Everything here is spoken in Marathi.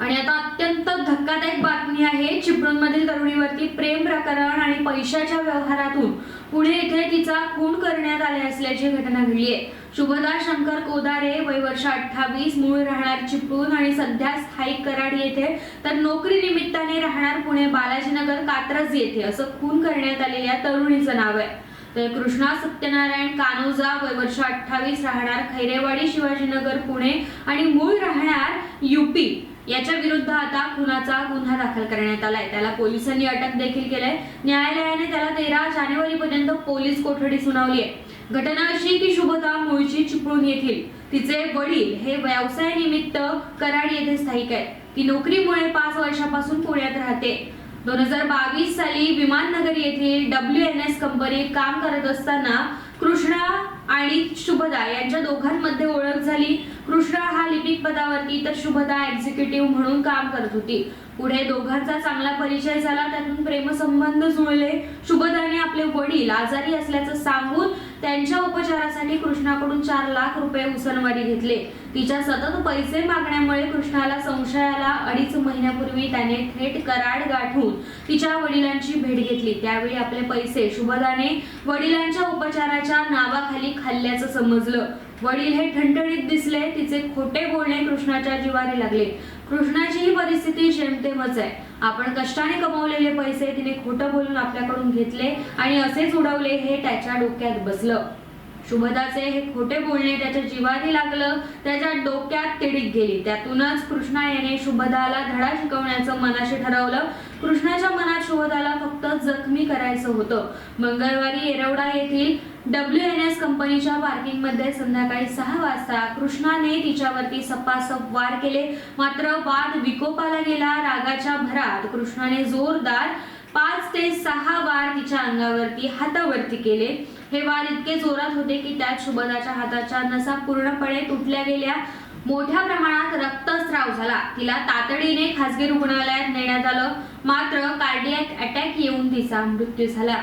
आणि आता अत्यंत धक्कादायक बातमी आहे चिपळूणमधील तरुणीवरती प्रेम प्रकरण आणि पैशाच्या व्यवहारातून पुणे येथे तिचा खून करण्यात आले असल्याची घटना घडली आहे शुभदा शंकर कोदारे वय वर्ष अठ्ठावीस मूळ राहणार चिपळूण आणि सध्या स्थायिक कराड येथे तर नोकरी निमित्ताने राहणार पुणे बालाजीनगर कात्रज येथे असं खून करण्यात आलेल्या तरुणीचं नाव आहे. तर कृष्णा सत्यनारायण कानोजा वय वर्ष अठ्ठावीस राहणार खैरेवाडी शिवाजीनगर पुणे. आणि मूळ राहणार युपी याच्या विरुद्ध आता खुनाचा गुन्हा दाखल करण्यात आलाय. त्याला पोलिसांनी अटक देखील केलंय. न्यायालयाने त्याला तेरा जानेवारी पर्यंत पोलीस कोठडी सुनावली आहे घटना अशी की शुभदा मूळची चिपळूण येथील. तिचे वडील हे व्यवसाय निमित्त कराड येथे स्थायिक आहेत. ती नोकरीमुळे पाच वर्षापासून पुण्यात राहते. दोन हजार बावीस साली विमाननगर येथील डब्ल्यू एन एस कंपनीत काम करत असताना कृष्णा आणि शुभदा यांच्या दोघांमध्ये ओळख झाली. कृष्णा हा लिपिक पदावरती तर शुभदा एक्झिक्युटिव्ह म्हणून काम करत होती. पुढे दोघांचा चांगला परिचय झाला त्यातून प्रेमसंबंध जुळले. शुभदाने आपले वडील आजारी असल्याचं सांगून त्यांच्या उपचारासाठी कृष्णाकडून चार लाख रुपये उसनवारी घेतले. तिच्या सतत पैसे मागण्यामुळे कृष्णाला संशयाला अडीच महिन्यापूर्वी त्याने थेट कराड गाठून तिच्या वडिलांची भेट घेतली. त्यावेळी आपले पैसे शुभदाने वडिलांच्या उपचाराच्या नावाखाली खाल्ल्याचं समजलं. वडील हे ठणठणीत दिसले. तिचे खोटे बोलणे कृष्णाच्या जिवारी लागले. कृष्णाची ही परिस्थिती जेमतेमच आहे. आपण कष्टाने कमावलेले पैसे तिने खोटं बोलून आपल्याकडून घेतले आणि असेच उडवले हे त्याच्या डोक्यात बसलं. शुभदाचे हे खोटे बोलणे त्याच्या जीवारी लागलं त्याच्या डोक्यात तिडीक गेली. त्यातूनच कृष्णा याने शुभदाला धडा शिकवण्याचं मनाशी ठरवलं. कृष्णाच्या मनात शुभदाला फक्त जखमी करायचं होतं. मंगळवारी येरवडा येथील डब्ल्यू एन एस कंपनीच्या पार्किंगमध्ये संध्याकाळी सहा वाजता कृष्णाने तिच्यावरती सपासप वार केले. मात्र वाद विकोपाला गेला. रागाच्या भरात कृष्णाने जोरदार पाच ते सहा वार तिच्या अंगावरती हातावरती केले. हे वार इतके जोरात होते की त्यात शुभदाच्या हाताच्या नसा पूर्णपणे तुटल्या गेल्या. मोठ्या प्रमाणात रक्तस्राव झाला. तिला तातडीने खासगी रुग्णालयात नेण्यात आलं. मात्र कार्डियक अटॅक येऊन तिचा मृत्यू झाला.